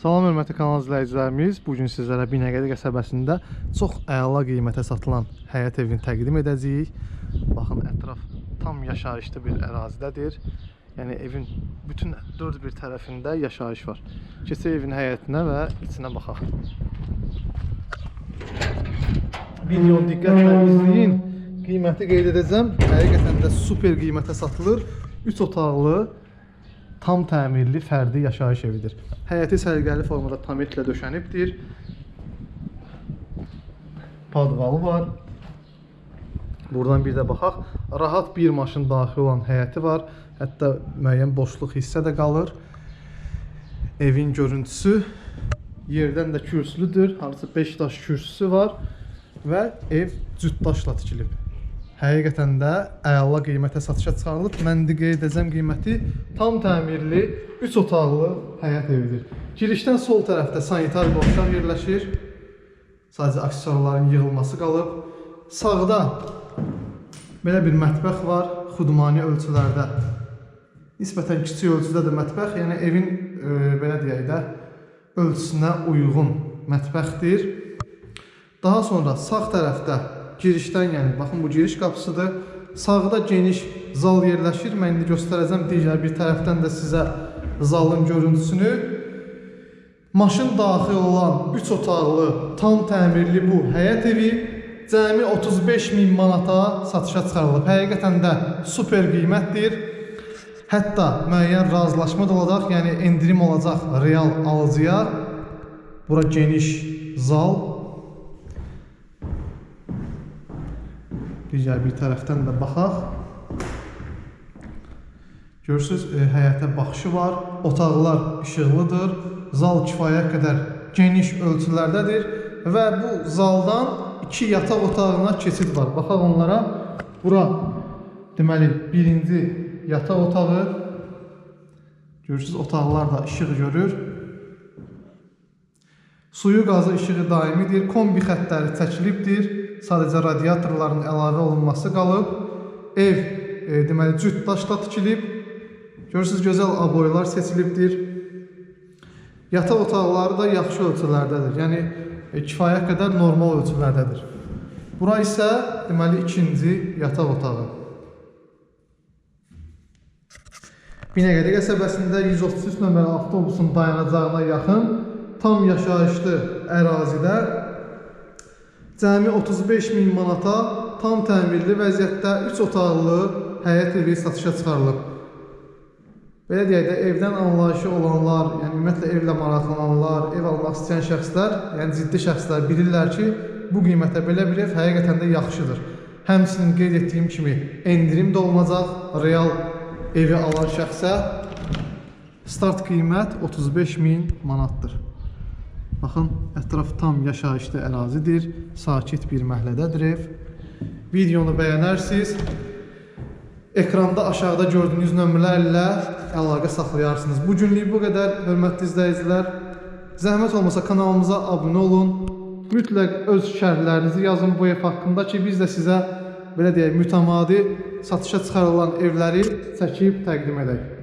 Salam hörmətli kanal izləyicilərimiz. Bu gün sizlərə Binəqədi qəsəbəsində çox əla qiymətə satılan həyət evini təqdim edəcəyik. Baxın, ətraf tam yaşayışlı bir ərazidədir. Yəni evin bütün dörd bir tərəfində yaşayış var. Keçək evin həyətinə və içinə baxaq. Videonu diqqətlə izləyin. Qiyməti qeyd edəcəm. Həqiqətən də super qiymətə satılır. 3 otaqlı tam təmirli fərdi yaşayış evidir. Həyəti səliqəli formada tamitlə döşənibdir. Padvalı var. Buradan bir də baxaq. Rahat bir maşın daxil olan həyəti var. Hətta müəyyən boşluq hissə də qalır. Evin görüntüsü yerdən də kürsülüdür. Harca 5 daş kürsüsü var və ev cüt daşla. Həqiqətən də əla qiymətə satışa çıxarılıb. Mən qeyd edəcəm qiyməti tam təmirli 3 otaqlı həyət evidir. Girişdən sol tərəfdə sanitar boşluq yerləşir. Sadəcə aksesuarların yığılması qalıb. Sağda belə bir mətbəx var, xudmani ölçülərdə. Nisbətən kiçik ölçüdə də mətbəx, yəni evin e, belə deyək də ölçüsünə uyğun mətbəxdir. Daha sonra sağ tərəfdə girişdən yəni baxın bu giriş qapısıdır. Sağda geniş zal yerləşir. Mən indi göstərəcəm digər bir tərəfdən də sizə zalın görüntüsünü. Maşın daxil olan 3 otaqlı tam təmirli bu həyət evi cəmi 35 min manata satışa çıxarılıb. Həqiqətən də super qiymətdir. Hətta müəyyən razılaşma da olacaq, yəni endirim olacaq real alıcıya. Bura geniş zal. Digər bir tərəfdən də baxaq. Görürsüz, e, həyətə baxışı var. Otaqlar işıqlıdır. Zal kifayət qədər geniş ölçülərdədir və bu zaldan iki yataq otağına keçid var. Baxaq onlara. Bura deməli birinci yataq otağı. Görürsüz, otaqlar da işıq görür. Suyu qazı işığı daimidir. Kombi xəttləri çəkilibdir. Sadəcə radiatorların əlavə olunması qalıb. Ev e, deməli cüt daşla tikilib. Görürsüz gözəl aboylar seçilibdir. Yataq otaqları da yaxşı ölçülərdədir. Yəni e, kifayət qədər normal ölçülərdədir. Bura isə deməli ikinci yataq otağı. Binəqədi qəsəbəsində 133 nömrəli avtobusun dayanacağına yaxın tam yaşayışlı ərazidə cəmi 35 min manata tam təmirli vəziyyətdə 3 otaqlı həyət evi satışa çıxarılıb. Belə deyək də evdən anlayışı olanlar, yəni ümumiyyətlə evlə maraqlananlar, ev almaq istəyən şəxslər, yəni ciddi şəxslər bilirlər ki, bu qiymətə belə bir ev həqiqətən də yaxşıdır. Həmçinin qeyd etdiyim kimi endirim də olunacaq real evi alan şəxsə start qiymət 35 min manatdır. Baxın, ətraf tam yaşayışlı ərazidir, sakit bir məhlədədir ev. Videonu bəyənərsiniz, ekranda aşağıda gördüyünüz nömrələrlə əlaqə saxlayarsınız. Bu günlük bu qədər, hörmətli izləyicilər. Zəhmət olmasa kanalımıza abunə olun. Mütləq öz şərhlərinizi yazın bu ev haqqında ki, biz də sizə belə deyək, mütəmadi satışa çıxarılan evləri çəkib təqdim edək.